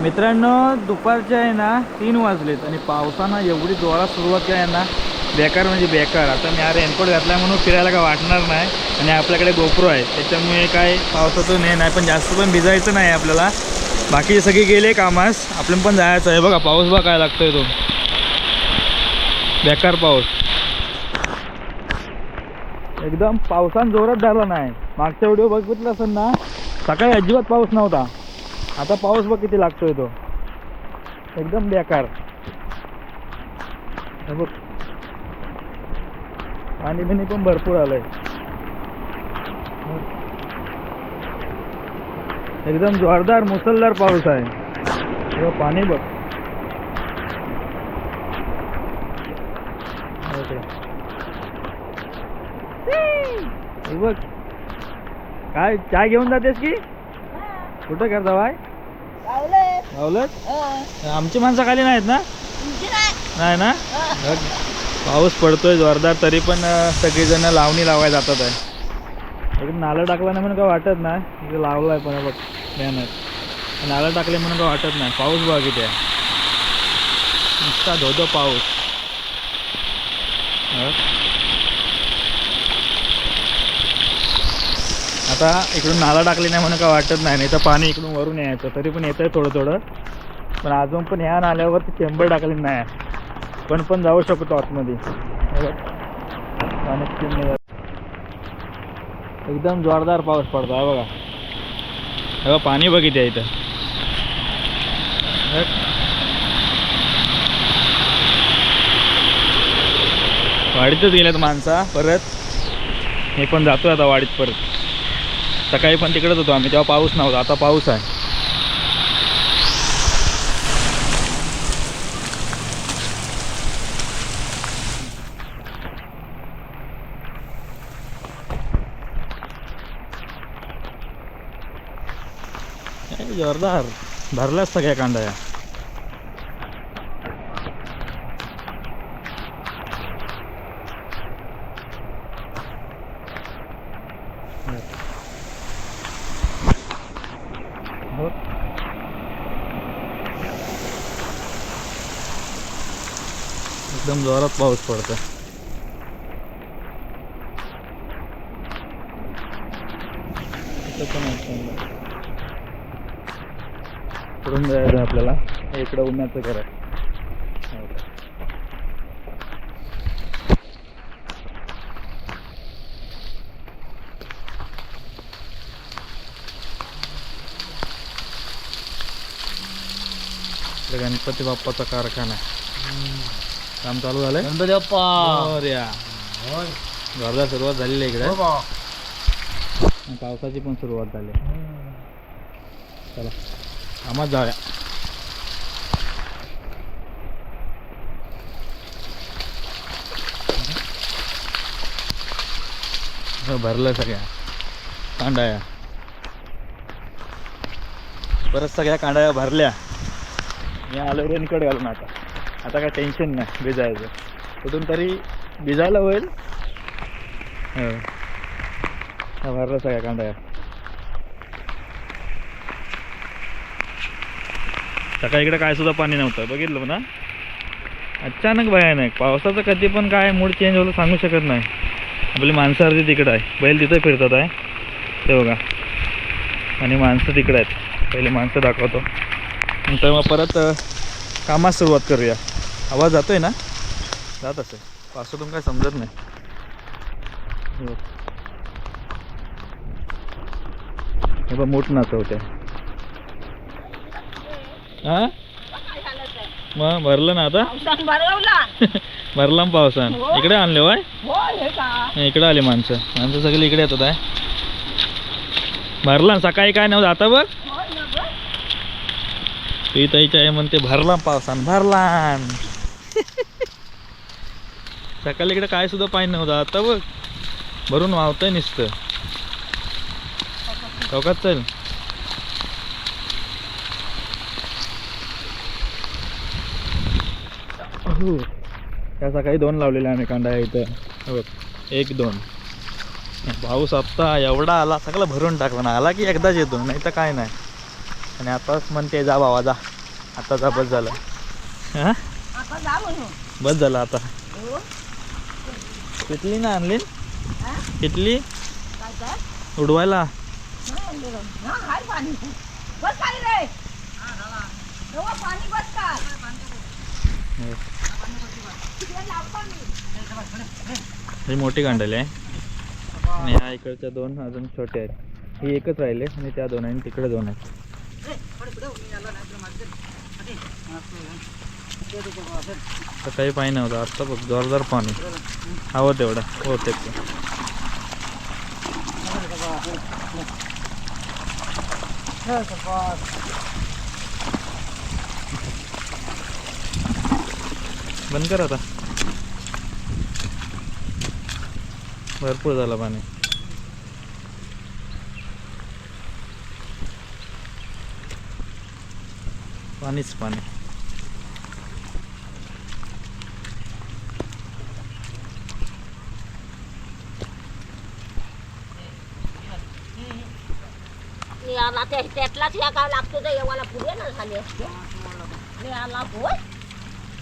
मित्रांनो दुपारच्या आहे ना तीन वाजलेत आणि पावसानं एवढी जोरात सुरुवात केली आहे ना बेकार म्हणजे बेकार. आता मी हा रेनकोट घातला म्हणून फिरायला काय वाटणार नाही आणि आपल्याकडे गोप्रो आहे. त्याच्यामुळे काय पावसाचं नाही नाही पण जास्त पण भिजायचं नाही आपल्याला. बाकी सगळे गेले कामास. आपण पण जायचं आहे. बघा पाऊस बघा काय लागतोय तो. बेकार पाऊस. एकदम पावसान जोरात झाला नाही. मागच्या व्हिडिओ बघितला असेल ना सकाळी अजिबात पाऊस नव्हता. आता पाऊस बघ किती लागतोय तो. एकदम बेकार. हे बघ. पाणी बिणी पण भरपूर आलंय. एकदम जोरदार मुसळधार पाऊस आहे. पाणी बघ. बघ. बघ. काय चाय घेऊन जातेस की? कुठं करता बाय? गावलंच आमची माणसं खाली नाहीत ना? नाही. ना? पाऊस पडतोय जोरदार तरी पण सगळेजण लावणी लावायला जातात आहे. नालं टाकलं नाही म्हणून काय वाटत नाही. इथे लावलं आहे पण बघ बॅनर नालं टाकले म्हणून काय वाटत नाही. पाऊस बघा किती आहे नुसता धोधो पाऊस. आता इकडून नाला टाकली नाही म्हणून काय वाटत नाही नाही तर पाणी इकडून वरून यायचं तरी पण येतंय थोडं थोडं. पण अजून पण ह्या नाल्यावर चेंबर टाकली नाही. पण पण जाऊ शकतो आतमध्ये. एकदम जोरदार पाऊस पडतो आहे बघा. बघा पाणी बघितलं इथं. वाडीतच गेल्यात माणसा परत. हे पण जातो आता वाडीत परत. सकाळी पण तिकडेच होतो आम्ही तेव्हा पाऊस नव्हता आता पाऊस आहे. जोरदार. भरल्याच सगळ्या कांदा या? एकदम जोरात पाऊस पडतो पण पुढून जायचं आहे आपल्याला इकडं उन्हाचं घर आहे. गणपती बाप्पाचा कारखाना आहे. काम चालू झालंय. गणपती बाप्पा. जोरदार सुरुवात झालेली आहे इकडे. आणि पावसाची पण सुरुवात झाली. चला. कामात जाऊया. हो, भरलं सगळ्या. कांडाया. परत सगळ्या कांडाया भरल्या. मी आलो रेनकोट घालून आता. आता काय टेन्शन नाही भिजायचं. कुठून तरी भिजायला होईल. हो. हा, भरलं सगळ्या कांदा. सकाळी इकडे काय सुद्धा पाणी नव्हतं. बघितलं ना अचानक भयानक. पावसाचं कधी पण काय मूड चेंज होतं सांगू शकत नाही. आपली माणसं अर्धी तिकडं आहे. बैल तिथं फिरतात आहे. ते बघा. आणि माणसं तिकडं आहेत. पहिले माणसं दाखवतो. नंतर मग परत कामास सुरुवात करूया. आवाज जातोय ना? जात असेल. पावसातून काय समजत नाही. हे बघ. हे मूठ नाचवते हा? मग भरलं ना आता? भरला पावसान. इकडे आणले होय? इकडे आले माणसं. माणसं सगळी इकडे येतात आहे. भरला सकाळी काय नव्हतं आता बघ? ती ताईच्या आहे म्हणते भरला पावसान भरला सकाळी इकडे काय सुद्धा पाणी नव्हतं. आता बघ भरून वावतंय नुसतं. चौकात चल. हो. त्या सकाळी दोन लावलेले आम्ही कांदा इथं. हे बघ एक दोन. पाऊस आत्ता एवढा आला सगळं भरून टाकला ना. आला की एकदाच येतो नाही तर काय नाही. आणि आताच म्हणते जा बाबा जा. आता जा बस झालं. हा? बस झालं आता. कितली ना आणली काय उडवायला. हा, मोठी गांडली आहे. आणि ह्या इकडच्या दोन अजून छोटे आहेत. ही एकच राहिले आणि त्या दोन आहे आणि तिकडे दोन आहेत सकाळी पाणी नव्हतं. आत्ता बघ जोरदार पाणी. हवं तेवढं. होते ते बंद कर आता. भरपूर झालं पाणी. पाणीच पाणी. मी आला त्या त्यातलाच या काय लागतो तर पुढे ना झाले. असते मी आला होय?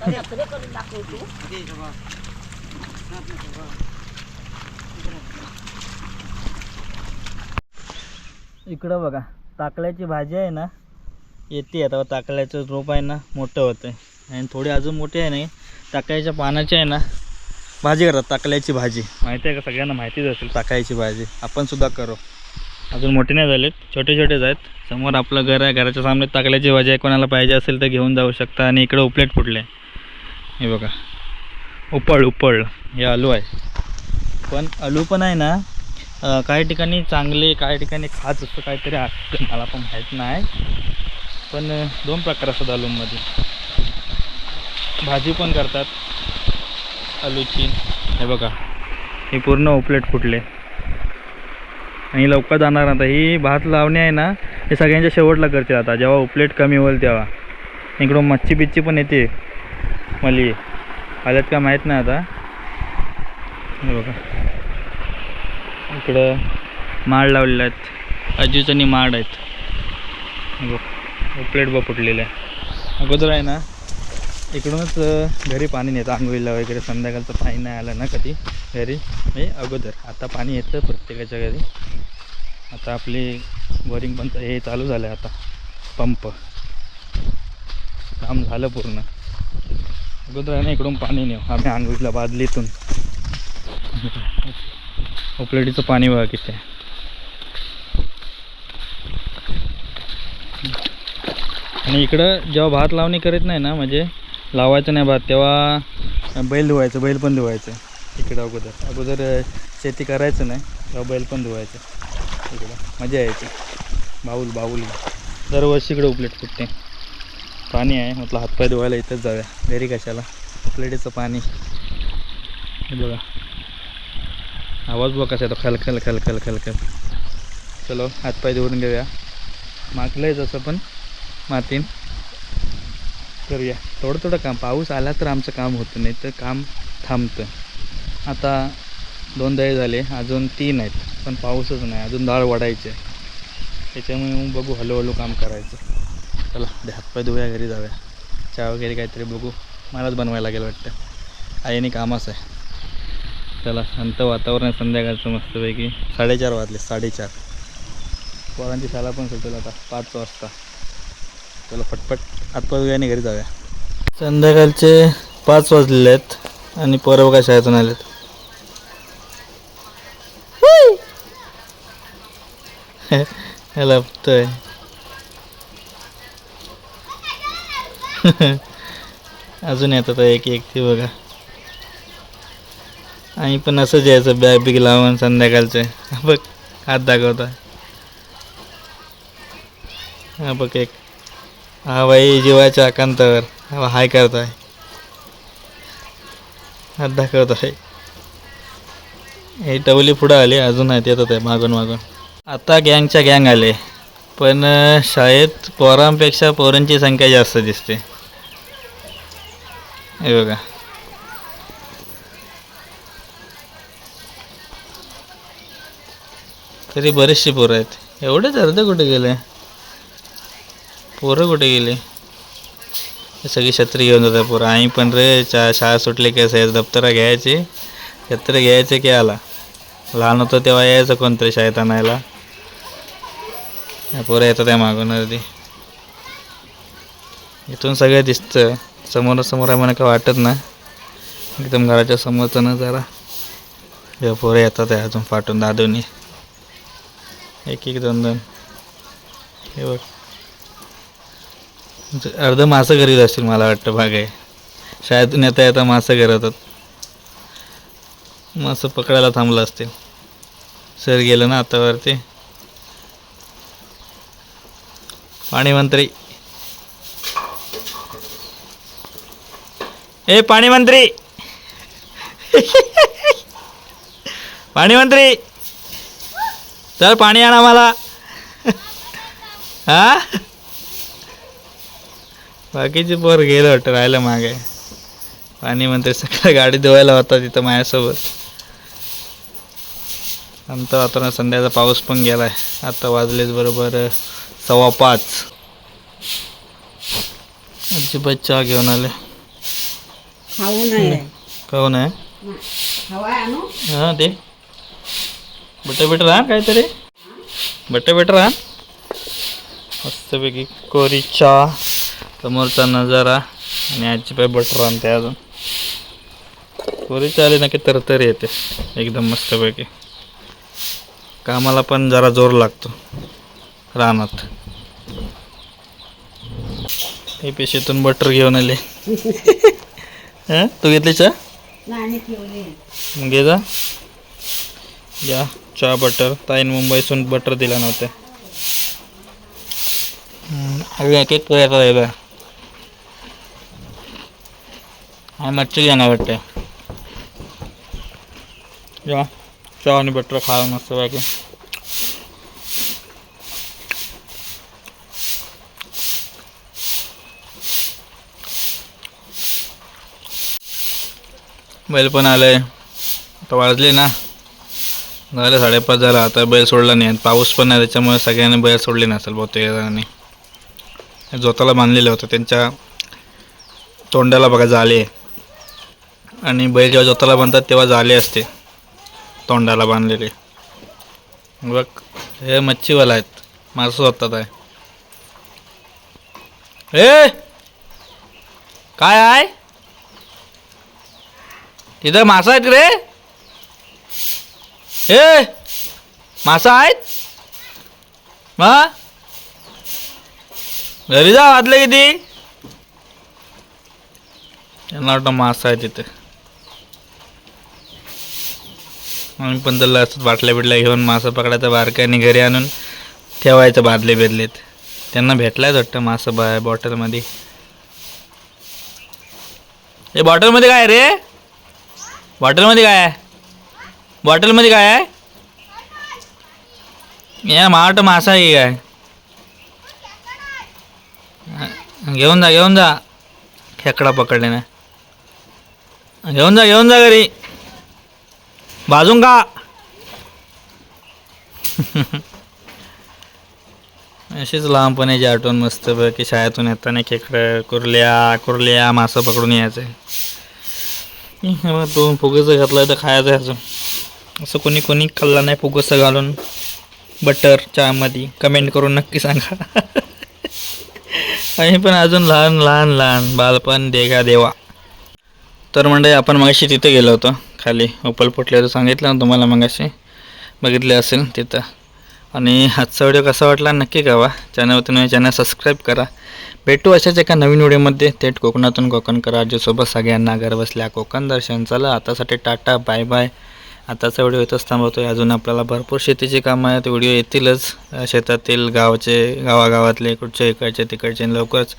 तर यात्रे करून दाखवतो इकडं बघा ताकल्याची भाजी आहे ना येते आता. ताकल्याचं रोप आहे ना मोठं होतं आहे आणि थोडी अजून मोठी आहे ना ताकल्याच्या पानाची आहे ना भाजी करतात ताकल्याची भाजी. माहिती आहे का? सगळ्यांना माहितीच असेल ताकायची भाजी. आपण सुद्धा करू. अजून मोठे नाही झालेत छोटे छोटेच आहेत. समोर आपलं घर आहे घराच्या सामने ताकल्याची भाजी आहे कोणाला पाहिजे असेल तर घेऊन जाऊ शकता आणि इकडं उपलेट फुटले. हे बघा. उपळ उपळ. हे आलू आहे. पण आलू पण आहे ना काही ठिकाणी चांगले काही ठिकाणी खास असतं काहीतरी असतं मला पण माहीत नाही. पण दोन प्रकार असतात आलूमध्ये. भाजी पण करतात. आलूची. हे बघा. हे पूर्ण उपलेट फुटले. आणि लवकर जाणार आता. ही भात लावणी आहे ना हे सगळ्यांच्या शेवटला करते आता. जेव्हा उपलेट कमी होईल तेव्हा. इकडून मच्छी बिच्छी पण येते. मली. आल्यात का माहीत नाही आता. बघा. इकडं माड लावलेले आहेत. अजूजनी माड आहेत. बघ. उपलेट ब फुटलेले आहे अगोदर आहे ना इकडूनच घरी पाणी नेतं आंघोळीला वगैरे संध्याकाळचं पाणी नाही आलं ना कधी. घरी. म्हणजे अगोदर. आता पाणी येतं प्रत्येकाच्या घरी. आता आपली बोरिंग पण हे चालू झालं आहे आता. पंप. काम झालं पूर्ण. अगोदर आहे ना इकडून पाणी नेऊ. आम्ही आंघोळीला बादलीतून उपलेटीचं पाणी बघा किती आहे. आणि इकडं जेव्हा भात लावणी करीत नाही ना म्हणजे लावायचं नाही भात तेव्हा बैल धुवायचं बैल पण धुवायचं. इकडं अगोदर. अगोदर शेती करायचं नाही तेव्हा बैल पण धुवायचं. इकडं मजा यायची. बाऊल बाऊल दरवर्षी इकडे उपलेट फुटते. पाणी आहे म्हटलं हातपाय धुवायला इथंच जाऊया. घरी कशाला? उपलेटीचं पाणी. हे बघा. आवाज बघ कसा येतो. खल खल खल खल खल खल. चलो हातपाय धुवून घेऊया. मागलं आहे जसं पण. मातीन. करूया. थोडं थोडं काम. पाऊस आला तर आमचं काम होतं नाही तर काम थांबतं. आता दोन दळे झाले अजून तीन आहेत पण पाऊसच नाही अजून डाळ वाढायची आहे. त्याच्यामुळे मग बघू हळूहळू काम करायचं. चला हातपाय धुया घरी जाऊया. चहा वगैरे काहीतरी बघू. मलाच बनवायला लागेल वाटतं. आईने कामच आहे. चला शांत वातावरण आहे संध्याकाळचं मस्तपैकी. साडेचार वाजले साडेचार. पोरांची शाळा पण सुटेल आता पाच वाजता. चला पटपट आतपाय आणि घरी जाऊया. संध्याकाळचे पाच वाजलेले आहेत आणि पोरं बघा शाळेतून आलेत. लपतोय अजून येतात एक एक ते बघा. आणि पण असंच यायचं बॅग बिग लावून संध्याकाळचे. बघ हात दाखवता. हा बघ एक. हा बाई जीवाच्या आकांतावर. हा हाय करताय. हात दाखवत आहे हे टवली पुढं आली अजून आहेत येतात आहे मागून मागून. आता गँगच्या गँग आले. पण शाळेत पोरांपेक्षा पोरांची संख्या जास्त दिसते. हे बघा. तरी बरेचसे पोरं आहेत. एवढेच अर्धे कुठे गेले? पोरं कुठे गेले? सगळी छत्री घेऊन जातात पोरं. आई पण रे चा शाळा सुटली की असं दप्तरा घ्यायची. छत्री घ्यायचे की आला. लहान होतं तेव्हा यायचं कोणतरी शाळेत आणायला. पोरं येतात त्या मागून अर्धी इथून सगळं दिसतं. समोरासमोर आहे मला काय वाटत ना एकदम घराच्या समोरचं ना जरा पोरं येतात आहे अजून फाटून दादोनी. एक एक दोन दोन हे बघ. म्हणजे अर्धं अर्ध मासं घरी असतील मला वाटतं भाग आहे. शाळेतून येता येता मासं घरातात. मासं पकडायला थांबलं असतील. सर गेलं ना आतावरती. पाणी मंत्री ए पाणी मंत्री पाणी मंत्री चल पाणी आणा मला हा? बाकीचे पोर गेलं वाटतं राहिलं मागे. पाणी म्हणते सकाळी गाडी धुवायला होता तिथं माझ्यासोबत. आमचं वातावरण संध्याचा पाऊस पण गेलाय. आता वाजलेच बरोबर. सव्वा पाच. अजिबात चहा घेऊन आले. खाऊ आणू हां ते बटर बिटर हा काहीतरी. बटर बिटर हा मस्तपैकी कोरी चहा समोरचा नजारा आणि आजी पाय बटर आणते अजून. कोरी चहा आली ना की तरतरी येते. एकदम मस्तपैकी. कामाला पण जरा जोर लागतो. रानात. हे पेशीतून बटर घेऊन आले. हां? तू घेतली चहा? मग घे जा. या चहा बटर ताईन मुंबईसून बटर दिला नव्हते. एक एक करायचा बा हा मच्छी घेणार वाटते. या चहा आणि बटर खावा मस्त बाकी बैल पण आलंय. आता वाजले ना. झालं साडेपाच झाला. आता बैल सोडला नाही. पाऊस पण नाही त्याच्यामुळे सगळ्यांनी बैल सोडले नसेल बहुतेक जणांनी. जोताला बांधलेले होते. त्यांच्या तोंडाला बघा जाले. आणि बैल जेव्हा जोताला बांधतात तेव्हा जाले असते. तोंडाला बांधलेले. बघ हे मच्छीवाला आहेत. माणसं होतात आहे. ए! काय आहे? तिथं मासा आहेत रे. ए मासा आहेत? हा? घरी जा वाजलं किती. त्यांना वाटतं मासा आहे तिथे आम्ही पण त्याला असं बाटल्या बिटल्या घेऊन मासा पकडायचं बारकाने घरी आणून ठेवायचं बादले बेदलेत. त्यांना भेटलायच वाटतं मासा बा बॉटलमध्ये हे बॉटलमध्ये काय रे? बॉटलमध्ये काय आहे? बॉटलमध्ये काय आहे? या मावाट मासा आहे. काय घेऊन जा घेऊन जा. खेकडा पकडले ना घेऊन जा घेऊन जा घरी. भाजून का? अशीच लहानपणाची आठवण मस्त की शाळेतून येताना खेकडं कुर्ल्या कुर्ल्या मासं पकडून यायचं. दोन फुगसं घातलं तर खायचं आहे अजून. असं कोणी कोणी खाल्ला नाही फुगसं घालून. बटर चहामध्ये कमेंट करून नक्की सांगा. आणि पण अजून लहान लहान लहान बालपण देगा देवा. तर म्हणजे आपण मगाशी तिथे गेलो होतो. खाली उपल फुटल्याचं सांगितलं ना तुम्हाला मगाशी. बघितले असेल तिथं. आणि आजचा व्हिडिओ कसा वाटला नक्की कळवा. चॅनलवरती नवीन चॅनल सबस्क्राईब करा. भेटू अशाच एका नवीन व्हिडिओमध्ये. थेट कोकणातून कोकणकर राज्यासोबत सगळ्यांना घर बसल्या कोकण दर्शन. चला आतासाठी टाटा बाय बाय आताचा व्हिडिओ इथंच थांबवतोय. अजून आपल्याला भरपूर शेतीची कामं आहेत. व्हिडिओ येतीलच. शेतातील गावाचे गावागावातले कुठचे इकडचे तिकडचे लवकरच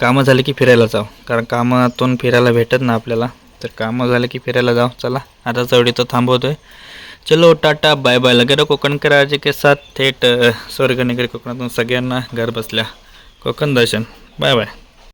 कामं झाली की फिरायला जाऊ. कारण कामातून फिरायला भेटत ना आपल्याला. तर कामं झालं की फिरायला जाऊ. चला आताचा व्हिडिओ तर थांबवतोय. चलो टाटा बाय बाय लगे रहो कोकण कराजे के साथ थेट स्वर्ग निगरी कोकणातून सगळ्यांना घर बसल्या. कोकण दर्शन. Bye bye